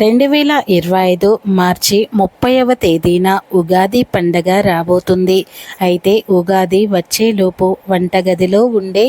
రెండు వేల ఇరవై ఐదు మార్చి ముప్పైవ తేదీన ఉగాది పండగ రాబోతుంది. అయితే ఉగాది వచ్చేలోపు వంటగదిలో ఉండే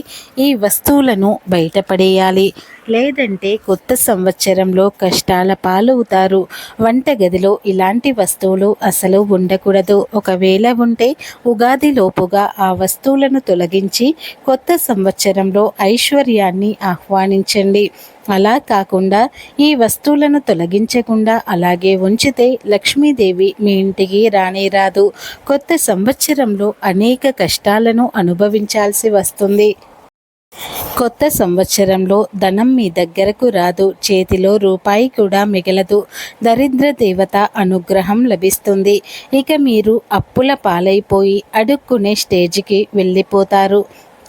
ఈ వస్తువులను బయటపడేయాలి. లేదంటే కొత్త సంవత్సరంలో కష్టాల పాలవుతారు. వంటగదిలో ఇలాంటి వస్తువులు అసలు ఉండకూడదు. ఒకవేళ ఉంటే ఉగాది లోపుగా ఆ వస్తువులను తొలగించి కొత్త సంవత్సరంలో ఐశ్వర్యాన్ని ఆహ్వానించండి. అలా కాకుండా ఈ వస్తువులను తొలగించకుండా అలాగే ఉంచితే లక్ష్మీదేవి మీ ఇంటికి రానే రాదు. కొత్త సంవత్సరంలో అనేక కష్టాలను అనుభవించాల్సి వస్తుంది. కొత్త సంవత్సరంలో ధనం మీ దగ్గరకు రాదు. చేతిలో రూపాయి కూడా మిగలదు. దరిద్ర దేవత అనుగ్రహం లభిస్తుంది. ఇక మీరు అప్పుల పాలైపోయి అడుక్కునే స్టేజ్కి వెళ్ళిపోతారు.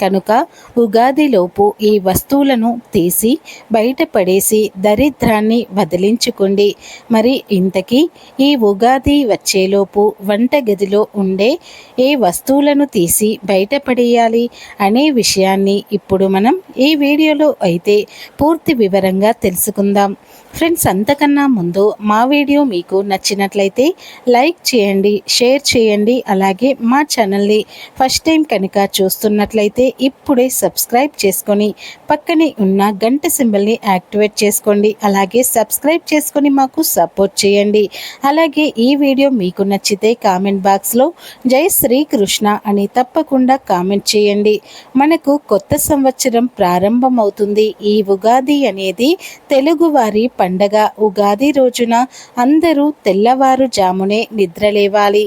కనుక ఉగాదిలోపు ఈ వస్తువులను తీసి బయటపడేసి దరిద్రాన్ని వదిలించుకోండి. మరి ఇంతకీ ఈ ఉగాది వచ్చేలోపు వంటగదిలో ఉండే ఏ వస్తువులను తీసి బయటపడేయాలి అనే విషయాన్ని ఇప్పుడు మనం ఈ వీడియోలో అయితే పూర్తి వివరంగా తెలుసుకుందాం. ఫ్రెండ్స్ అంతకన్నా ముందు మా వీడియో మీకు నచ్చినట్లయితే లైక్ చేయండి షేర్ చేయండి అలాగే మా ఛానల్ని ఫస్ట్ టైం కనుక చూస్తున్నట్లయితే ఇప్పుడే సబ్స్క్రైబ్ చేసుకొని పక్కనే ఉన్న గంట సింబల్ని యాక్టివేట్ చేసుకోండి. అలాగే సబ్స్క్రైబ్ చేసుకొని మాకు సపోర్ట్ చేయండి. అలాగే ఈ వీడియో మీకు నచ్చితే కామెంట్ బాక్స్లో జై శ్రీకృష్ణ అని తప్పకుండా కామెంట్ చేయండి. మనకు కొత్త సంవత్సరం ప్రారంభమవుతుంది. ఈ ఉగాది అనేది తెలుగువారి పండగ. ఉగాది రోజున అందరూ తెల్లవారుజామునే నిద్రలేవాలి.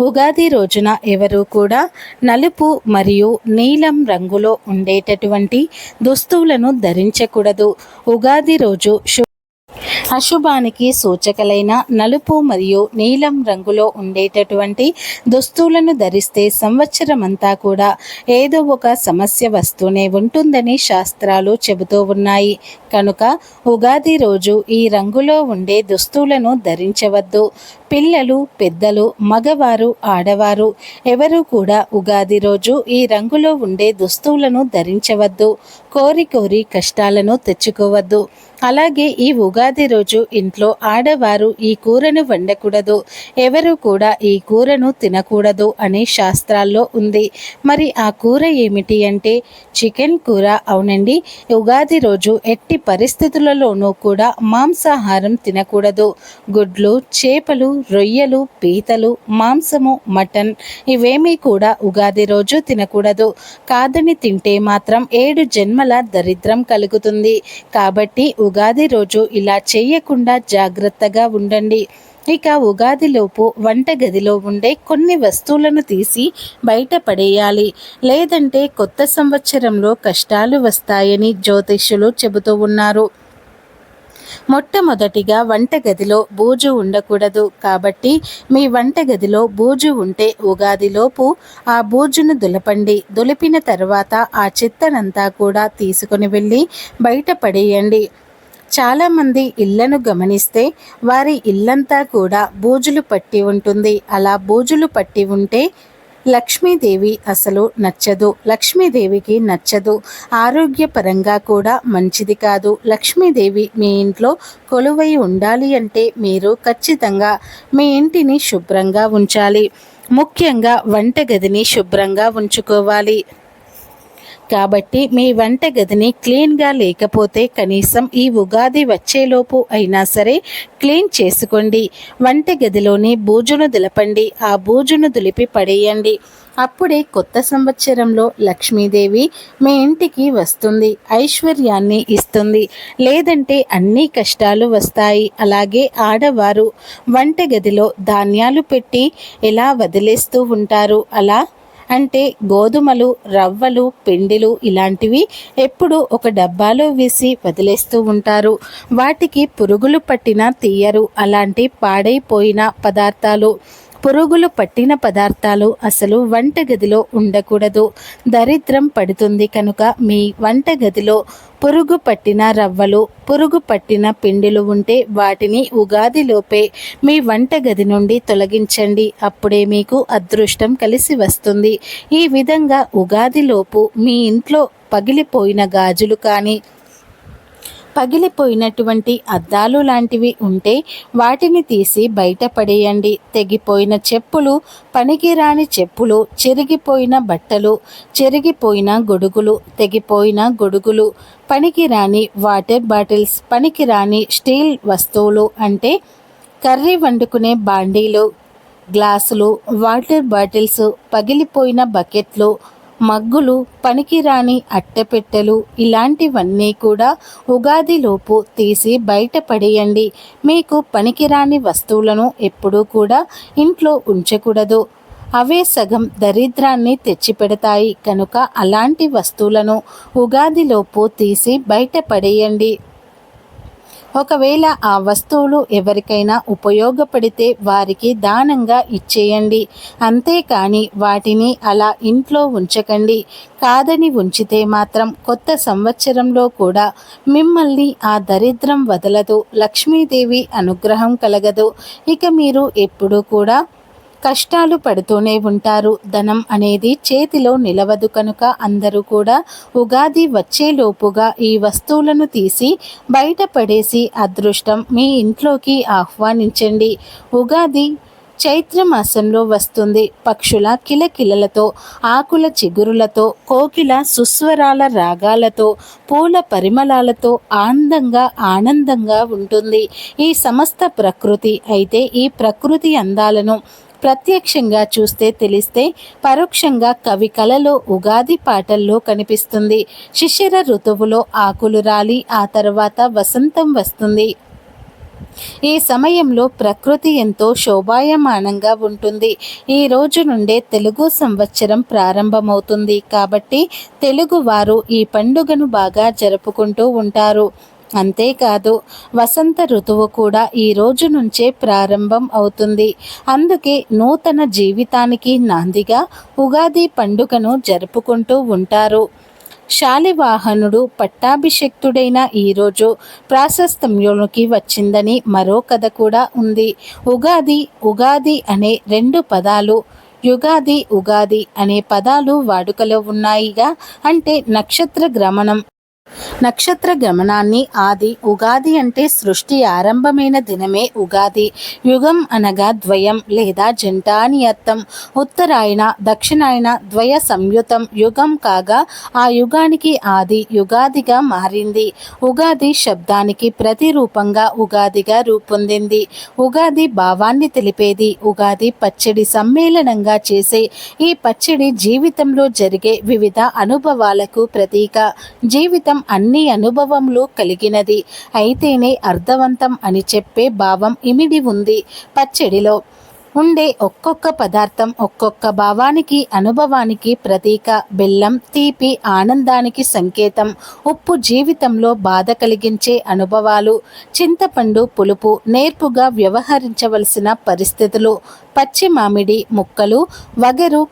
ఉగాది రోజున ఎవరు కూడా నలుపు మరియు నీలం రంగులో ఉండేటటువంటి దుస్తువులను ధరించకూడదు. ఉగాది రోజు అశుభానికి సూచకలైన నలుపు మరియు నీలం రంగులో ఉండేటటువంటి దుస్తులను ధరిస్తే సంవత్సరం అంతా కూడా ఏదో ఒక సమస్య వస్తూనే ఉంటుందని శాస్త్రాలు చెబుతూ ఉన్నాయి. కనుక ఉగాది రోజు ఈ రంగులో ఉండే దుస్తులను ధరించవద్దు. పిల్లలు పెద్దలు మగవారు ఆడవారు ఎవరు కూడా ఉగాది రోజు ఈ రంగులో ఉండే దుస్తువులను ధరించవద్దు. కోరి కోరి కష్టాలను తెచ్చుకోవద్దు. అలాగే ఈ ఉగాది రోజు ఇంట్లో ఆడవారు ఈ కూరను వండకూడదు. ఎవరు కూడా ఈ కూరను తినకూడదు అని శాస్త్రాల్లో ఉంది. మరి ఆ కూర ఏమిటి అంటే చికెన్ కూర అవునండి. ఉగాది రోజు ఎట్టి పరిస్థితులలోనూ కూడా మాంసాహారం తినకూడదు. గుడ్లు చేపలు రొయ్యలు పీతలు మాంసము మటన్ ఇవేమీ కూడా ఉగాది రోజు తినకూడదు. కాదని తింటే మాత్రం ఏడు జన్మల దరిద్రం కలుగుతుంది. కాబట్టి ఉగాది రోజు ఇలా చేయకుండా జాగ్రత్తగా ఉండండి. ఇక ఉగాదిలోపు వంటగదిలో ఉండే కొన్ని వస్తువులను తీసి బయట పడేయాలి. లేదంటే కొత్త సంవత్సరంలో కష్టాలు వస్తాయని జ్యోతిష్యులు చెబుతూ ఉన్నారు. మొట్టమొదటిగా వంటగదిలో బూజు ఉండకూడదు. కాబట్టి మీ వంటగదిలో బూజు ఉంటే ఉగాదిలోపు ఆ బూజును దులపండి. దులిపిన తర్వాత ఆ చెత్తనంతా కూడా తీసుకుని వెళ్ళి బయట పడేయండి. చాలామంది ఇళ్ళను గమనిస్తే వారి ఇల్లంతా కూడా బూజులు పట్టి ఉంటుంది. అలా బూజులు పట్టి ఉంటే లక్ష్మీదేవి అసలు నచ్చదు. లక్ష్మీదేవికి నచ్చదు. ఆరోగ్యపరంగా కూడా మంచిది కాదు. లక్ష్మీదేవి మీ ఇంట్లో కొలువై ఉండాలి అంటే మీరు ఖచ్చితంగా మీ ఇంటిని శుభ్రంగా ఉంచాలి. ముఖ్యంగా వంటగదిని శుభ్రంగా ఉంచుకోవాలి. కాబట్టి మీ వంట గదిని క్లీన్గా లేకపోతే కనీసం ఈ ఉగాది వచ్చేలోపు అయినా సరే క్లీన్ చేసుకోండి. వంట గదిలోని బూజును దులపండి. ఆ బూజును దులిపి పడేయండి. అప్పుడే కొత్త సంవత్సరంలో లక్ష్మీదేవి మీ ఇంటికి వస్తుంది. ఐశ్వర్యాన్ని ఇస్తుంది. లేదంటే అన్ని కష్టాలు వస్తాయి. అలాగే ఆడవారు వంటగదిలో ధాన్యాలు పెట్టి ఎలా వదిలేస్తూ ఉంటారు? అలా అంటే గోధుమలు రవ్వలు పిండిలు ఇలాంటివి ఎప్పుడు ఒక డబ్బాలో వేసి వదిలేస్తూ ఉంటారు. వాటికి పురుగులు పట్టినా తీయరు. అలాంటి పాడైపోయిన పదార్థాలు పురుగులు పట్టిన పదార్థాలు అసలు వంటగదిలో ఉండకూడదు. దరిద్రం పడుతుంది కనుక మీ వంటగదిలో పురుగు పట్టిన రవ్వలు పురుగు పట్టిన పిండిలు ఉంటే వాటిని ఉగాదిలోపే మీ వంటగది నుండి తొలగించండి. అప్పుడే మీకు అదృష్టం కలిసి వస్తుంది. ఈ విధంగా ఉగాదిలోపు మీ ఇంట్లో పగిలిపోయిన గాజులు కానీ పగిలిపోయినటువంటి అద్దాలు లాంటివి ఉంటే వాటిని తీసి బయటపడేయండి తెగిపోయిన చెప్పులు పనికిరాని చెప్పులు చెరిగిపోయిన బట్టలు చెరిగిపోయిన గొడుగులు తెగిపోయిన గొడుగులు పనికిరాని వాటర్ బాటిల్స్ పనికిరాని స్టీల్ వస్తువులు అంటే కర్రీ వండుకునే బాండీలు గ్లాసులు వాటర్ బాటిల్స్ పగిలిపోయిన బకెట్లు మగ్గులు పనికిరాని అట్టపెట్టెలు ఇలాంటివన్నీ కూడా ఉగాదిలోపు తీసి బయటపడేయండి మీకు పనికిరాని వస్తువులను ఎప్పుడూ కూడా ఇంట్లో ఉంచకూడదు. అవే సగం దరిద్రాన్ని తెచ్చిపెడతాయి. కనుక అలాంటి వస్తువులను ఉగాదిలోపు తీసి బయటపడేయండి ఒకవేళ ఆ వస్తువులు ఎవరికైనా ఉపయోగపడితే వారికి దానంగా ఇచ్చేయండి. అంతేకాని వాటిని అలా ఇంట్లో ఉంచకండి. కాదని ఉంచితే మాత్రం కొత్త సంవత్సరంలో కూడా మిమ్మల్ని ఆ దరిద్రం వదలదు. లక్ష్మీదేవి అనుగ్రహం కలగదు. ఇక మీరు ఎప్పుడూ కూడా కష్టాలు పడుతూనే ఉంటారు. ధనం అనేది చేతిలో నిలవదు కనుక అందరూ కూడా ఉగాది వచ్చేలోపుగా ఈ వస్తువులను తీసి బయటపడేసి అదృష్టం మీ ఇంట్లోకి ఆహ్వానించండి. ఉగాది చైత్ర మాసంలో వస్తుంది. పక్షుల కిలకిలలతో ఆకుల చిగురులతో కోకిల సుస్వరాల రాగాలతో పూల పరిమళాలతో ఆనందంగా ఆనందంగా ఉంటుంది. ఈ సమస్త ప్రకృతి అయితే ఈ ప్రకృతి అందాలను ప్రత్యక్షంగా చూస్తే తెలిస్తే పరోక్షంగా కవి కలలో ఉగాది పాటల్లో కనిపిస్తుంది. శిశిర ఋతువులో ఆకులు రాలి ఆ తర్వాత వసంతం వస్తుంది. ఈ సమయంలో ప్రకృతి ఎంతో శోభాయమానంగా ఉంటుంది. ఈ రోజు నుండే తెలుగు సంవత్సరం ప్రారంభమవుతుంది. కాబట్టి తెలుగువారు ఈ పండుగను బాగా జరుపుకుంటూ ఉంటారు. అంతేకాదు వసంత ఋతువు కూడా ఈ రోజు నుంచే ప్రారంభం అవుతుంది. అందుకే నూతన జీవితానికి నాందిగా ఉగాది పండుగను జరుపుకుంటూ ఉంటారు. శాలివాహనుడు పట్టాభిషక్తుడైన ఈరోజు ప్రాశస్తంలోకి వచ్చిందని మరో కథ కూడా ఉంది. ఉగాది ఉగాది అనే రెండు పదాలు యుగాది ఉగాది అనే పదాలు వాడుకలో ఉన్నాయిగా అంటే నక్షత్ర గ్రమణం. నక్షత్ర గమనాన్ని ఆది ఉగాది అంటే సృష్టి ఆరంభమైన దినమే ఉగాది. యుగం అనగా ద్వయం లేదా జంట అని అర్థం ఉత్తరాయణ దక్షిణాయన ద్వయ సంయుతం. యుగం కాగా ఆ యుగానికి ఆది యుగాదిగా మారింది. ఉగాది శబ్దానికి ప్రతిరూపంగా ఉగాదిగా రూపొందింది. ఉగాది భావాన్ని తెలిపేది ఉగాది పచ్చడి సమ్మేళనంగా చేసే ఈ పచ్చడి జీవితంలో జరిగే వివిధ అనుభవాలకు ప్రతీక. జీవితం అన్ని అనుభవములు కలిగినది. అయితేనే అర్థవంతం అని చెప్పే భావం ఇమిడి ఉంది పచ్చడిలో. ఉండే ఒక్కొక్క పదార్థం ఒక్కొక్క భావానికి అనుభవానికి ప్రతీక. బెల్లం తీపి ఆనందానికి సంకేతం. ఉప్పు జీవితంలో బాధ కలిగించే అనుభవాలు. చింతపండు పులుపు నేర్పుగా వ్యవహరించవలసిన పరిస్థితులు. పచ్చి మామిడి ముక్కలు వగరు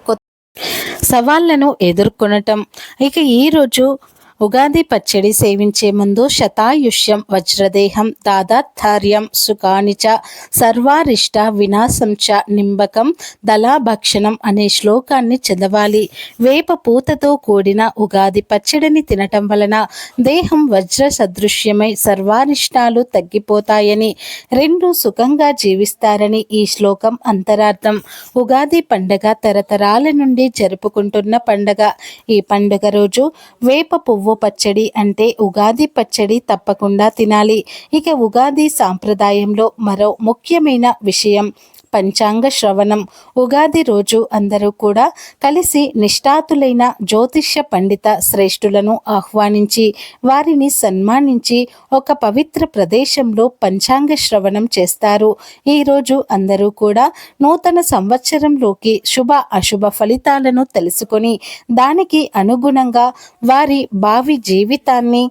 సవాళ్ళను ఎదుర్కొనటం. ఇక ఈరోజు ఉగాది పచ్చడి సేవించే ముందు శతాయుష్యం వజ్రదేహం దాదాత్తార్యం సుఖానిచ సర్వారిష్ట వినాశం చ నింబకం దళాభక్షణం అనే శ్లోకాన్ని చదవాలి. వేప పూతతో కూడిన ఉగాది పచ్చడిని తినటం వలన దేహం వజ్ర సదృశ్యమై సర్వారిష్టాలు తగ్గిపోతాయని రెండు సుఖంగా జీవిస్తారని ఈ శ్లోకం అంతరార్థం. ఉగాది పండగ తరతరాల నుండి జరుపుకుంటున్న పండగ. ఈ పండుగ రోజు వేప పువ్వు పచ్చడి అంటే ఉగాది పచ్చడి తప్పకుండా తినాలి. ఇక ఉగాది సాంప్రదాయంలో మరో ముఖ్యమైన విషయం పంచాంగ శ్రవణం. ఉగాది రోజు అందరూ కూడా కలిసి నిష్ఠాతులైన జ్యోతిష్య పండిత శ్రేష్ఠులను ఆహ్వానించి వారిని సన్మానించి ఒక పవిత్ర ప్రదేశంలో పంచాంగ శ్రవణం చేస్తారు. ఈరోజు అందరూ కూడా నూతన సంవత్సరంలోకి శుభ అశుభ ఫలితాలను తెలుసుకొని దానికి అనుగుణంగా వారి భావి జీవితాన్ని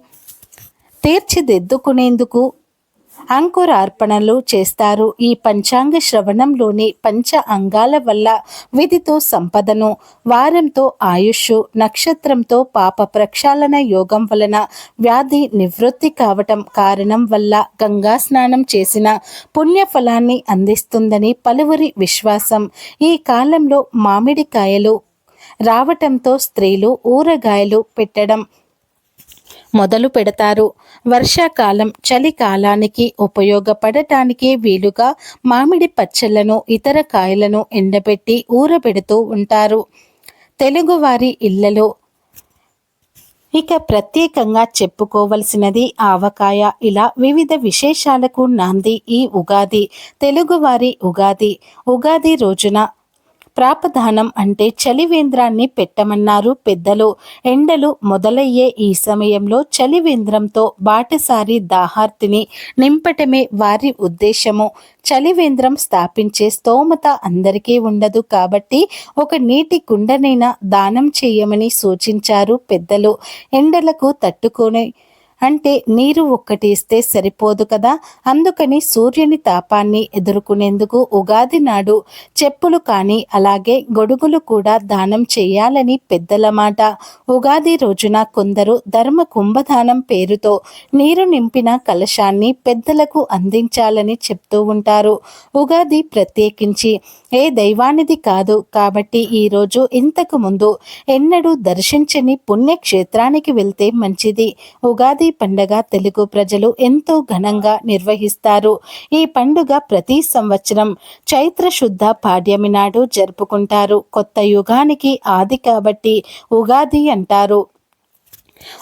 తీర్చిదిద్దుకునేందుకు అంకురార్పణలు చేస్తారు. ఈ పంచాంగ శ్రవణంలోని పంచ అంగాల వల్ల విధితో సంపదను వారంతో ఆయుష్ నక్షత్రంతో పాప ప్రక్షాళన యోగం వలన వ్యాధి నివృత్తి కావటం కారణం వల్ల గంగా స్నానం చేసిన పుణ్యఫలాన్ని అందిస్తుందని పలువురి విశ్వాసం. ఈ కాలంలో మామిడికాయలు రావటంతో స్త్రీలు ఊరగాయలు పెట్టడం మొదలు పెడతారు. వర్షాకాలం చలికాలానికి ఉపయోగపడటానికి వీలుగా మామిడి పచ్చళ్ళను ఇతర కాయలను ఎండబెట్టి ఊరబెడుతూ ఉంటారు. తెలుగువారి ఇళ్ళలో ఇక ప్రత్యేకంగా చెప్పుకోవలసినది ఆవకాయ. ఇలా వివిధ విశేషాలకు నాంది ఈ ఉగాది. తెలుగువారి ఉగాది. ఉగాది రోజున ప్రాపదానం అంటే చలివేంద్రాన్ని పెట్టమన్నారు పెద్దలు. ఎండలు మొదలయ్యే ఈ సమయంలో చలివేంద్రంతో బాటసారి దాహార్తిని నింపటమే వారి ఉద్దేశము. చలివేంద్రం స్థాపించే స్తోమత అందరికీ ఉండదు కాబట్టి ఒక నీటి కుండనైనా దానం చేయమని సూచించారు పెద్దలు. ఎండలకు తట్టుకొని అంటే నీరు ఒక్కటి ఇస్తే సరిపోదు కదా. అందుకని సూర్యుని తాపాన్ని ఎదుర్కొనేందుకు ఉగాది నాడు చెప్పులు కానీ అలాగే గొడుగులు కూడా దానం చేయాలని పెద్దల మాట. ఉగాది రోజున కొందరు ధర్మ కుంభదానం పేరుతో నీరు నింపిన కలశాన్ని పెద్దలకు అందించాలని చెప్తూ ఉంటారు. ఉగాది ప్రత్యేకించి ఏ దైవానిది కాదు. కాబట్టి ఈరోజు ఇంతకు ముందు ఎన్నడూ దర్శించని పుణ్యక్షేత్రానికి వెళ్తే మంచిది. ఉగాది పండగ తెలుగు ప్రజలు ఎంతో ఘనంగా నిర్వహిస్తారు. ఈ పండుగ ప్రతి సంవత్సరం చైత్ర శుద్ధ పాడ్యమి నాడు జరుపుకుంటారు. కొత్త యుగానికి ఆది కాబట్టి ఉగాది అంటారు.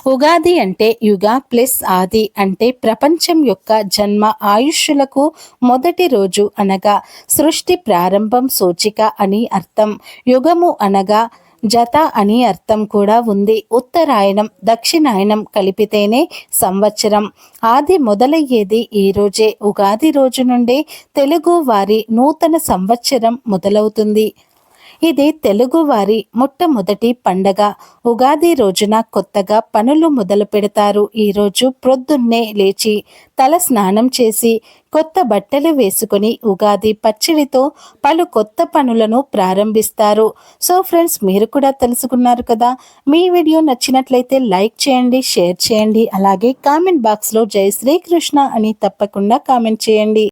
ఉగాది అంటే యుగ ప్లస్ ఆది అంటే ప్రపంచం యొక్క జన్మ ఆయుష్యులకు మొదటి రోజు అనగా సృష్టి ప్రారంభం సూచిక అని అర్థం. యుగము అనగా జత అని అర్థం కూడా ఉంది. ఉత్తరాయణం దక్షిణాయనం కలిపితేనే సంవత్సరం. ఆది మొదలయ్యేది ఈ రోజే. ఉగాది రోజు నుండే తెలుగు వారి నూతన సంవత్సరం మొదలవుతుంది. ఇది తెలుగువారి మొట్టమొదటి పండగ. ఉగాది రోజున కొత్తగా పనులు మొదలు పెడతారు. ఈరోజు ప్రొద్దున్నే లేచి తల స్నానం చేసి కొత్త బట్టలు వేసుకొని ఉగాది పచ్చడితో పలు కొత్త పనులను ప్రారంభిస్తారు. సో ఫ్రెండ్స్ మీరు కూడా తెలుసుకున్నారు కదా మీ వీడియో నచ్చినట్లయితే లైక్ చేయండి షేర్ చేయండి అలాగే కామెంట్ బాక్స్లో జై శ్రీకృష్ణ అని తప్పకుండా కామెంట్ చేయండి.